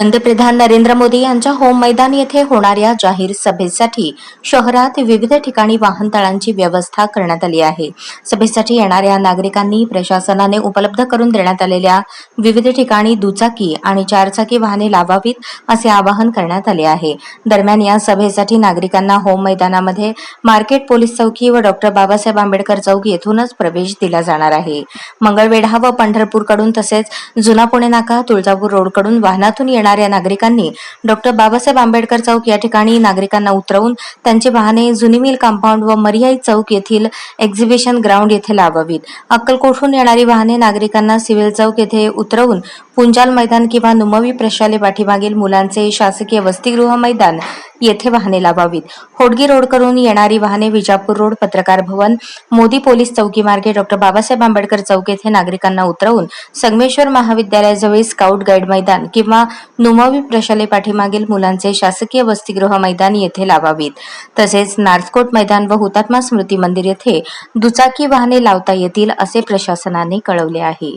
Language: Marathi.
पंतप्रधान नरेंद्र मोदी यांच्या होम मैदान येथे होणाऱ्या जाहीर सभेसाठी शहरात विविध ठिकाणी वाहनतळांची व्यवस्था करण्यात आली आहे. सभेसाठी येणाऱ्या नागरिकांनी प्रशासनाने उपलब्ध करून देण्यात आलेल्या विविध ठिकाणी दुचाकी आणि चारचाकी वाहने लावावीत असे आवाहन करण्यात आले आहे. दरम्यान या सभेसाठी नागरिकांना होम मैदानामध्ये मार्केट पोलीस चौकी व डॉक्टर बाबासाहेब आंबेडकर चौक येथूनच प्रवेश दिला जाणार आहे. मंगळवेढा व पंढरपूरकडून तसेच जुना पुणे नाका तुळजापूर रोडकडून वाहनातून येणार करणाऱ्या नागरिकांनी डॉक्टर बाबासाहेब आंबेडकर चौक या ठिकाणी नागरिकांना उतरवून त्यांची वाहने जुनी मिल कंपाऊंड व मरियाई चौक येथील एक्झिबिशन ग्राउंड येथे लावावीत. अक्कलकोटहून येणारी वाहने नागरिकांना सिव्हिल चौक येथे उतरवून पुंजाल मैदान किंवा नुमवी प्रशाले पाठीमागील मुलांचे शासकीय वसतिगृह मैदान येथे वाहने लावावीत. होडगी रोड करून येणारी वाहने विजापूर रोड पत्रकार भवन मोदी पोलीस चौकी मार्गे डॉक्टर बाबासाहेब आंबेडकर चौक येथे नागरिकांना उतरवून संगमेश्वर महाविद्यालयाजवळ स्काउट गाईड मैदान किंवा नुमावी प्रशाले पाठीमागील मुलांचे शासकीय वसतिगृह मैदान येथे लावावीत. तसेच नार्सकोट मैदान व हुतात्मा स्मृती मंदिर येथे दुचाकी वाहने लावता येतील असे प्रशासनाने कळवले आहे.